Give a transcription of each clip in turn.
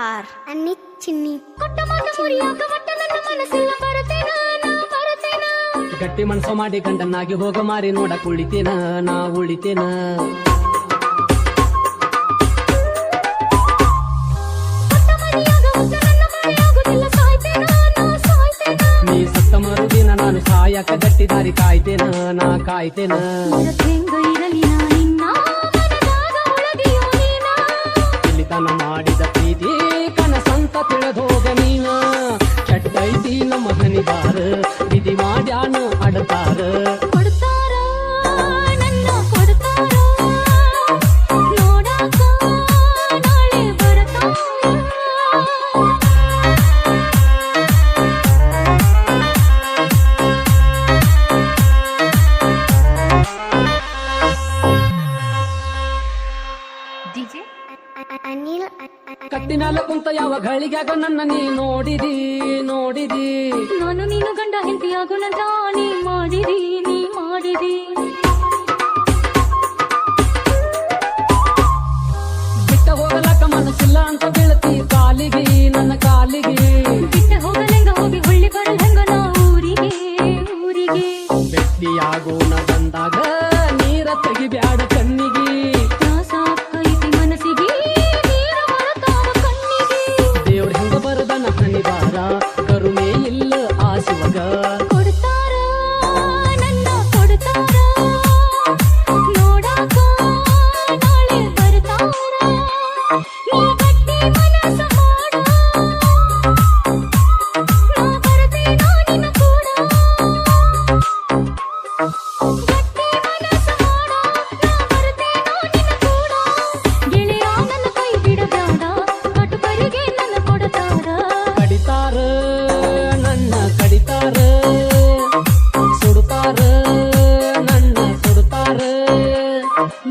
R. ಅನ್ನಿ ಚಿನ್ನಿ. ಗಟ್ಟಿ ಮನಸ್ಸು ಮಾಡಿ ಕಂಡನ್ನಾಗಿ ಹೋಗ ಮಾರಿ ನೋಡಕ್ ಉಳಿತೇನ? ನಾ ಉಳಿತೇನ ನಾನು ಸಾಯಕ ಗಟ್ಟಿ ದಾರಿ ಕಾಯ್ತೇನ? ನಾ ಕಾಯ್ತೇನ? ಕೆಟ್ಟೈತಿ ನಮ್ಮ ಹನಿಬಾರ ವಿಧಿ ಮಾಡ್ಯಾನ ಅಡತಾರ ಕಟ್ಟಿನಲ್ಲ ಕುಂತ ಯಾವ ನನ್ನ ನೀ ನೋಡಿದಿ ನೋಡಿದಿ. ನಾನು ನೀನು ಗಂಡ ಹೆಂಡತಿಯಾಗೋಣಂತ ನೀ ಮಾಡಿದಿ ನೀ ಮಾಡಿದಿ. ಬಿಟ್ಟ ಹೋಗಲಕ್ಕ ಮನಸ್ಸಿಲ್ಲ ಅಂತ ಬೀಳತಿ ಕಾಲಿಗೆ ನನ್ನ ಕಾಲಿಗೆ. ಬಿಟ್ಟ ಹೋಗಲೆಂಗ ಹೋಗಿ ಹೊಳ್ಳಿ ಬರಲ್ ಹೆಂಗ ನಾ ಊರಿಗೆ ಊರಿಗೆ. ಭೆಟ್ಟಿಯಾಗೋಣ ಬಂದಾಗ ನೀರ ತೆಗಿಬ್ಯಾಡ ಕಣ್ಣಿಗೆ.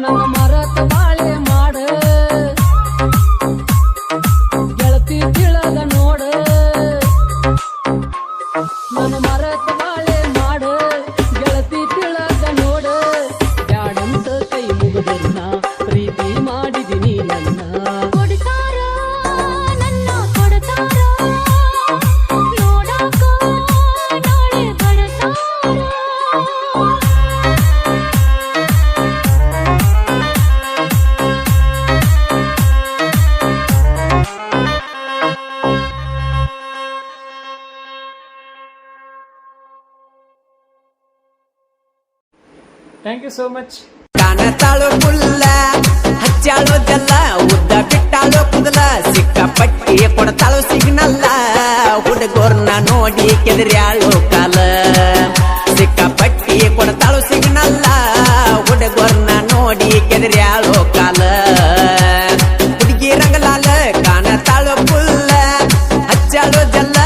ನನ್ನ ಮರತ ಥ್ಯಾಂಕ್ ಯು ಸೋ ಮಚ್ ಕಾಣತಾಳು ಮುಲ್ಲ ಹಚ್ಚಾಳು ಜಲ್ಲ, ಉದ್ದ ಬಿಟ್ಟಾಳು ಕುದಲ ಸಿಕ್ಕಾಪಟ್ಟಿ ಕೊಡತಾಳು ಸಿಗ್ನಲ್ಲ. ಹುಡುಗರ್ನ ನೋಡಿ ಕೆದರ್ಯಾಳು ಕಾಲ ಸಿಕ್ಕಾಪಟ್ಟಿ ಕೊಡತಾಳು ಸಿಗ್ನಲ್ಲ. ಹುಡುಗರ್ನ ನೋಡಿ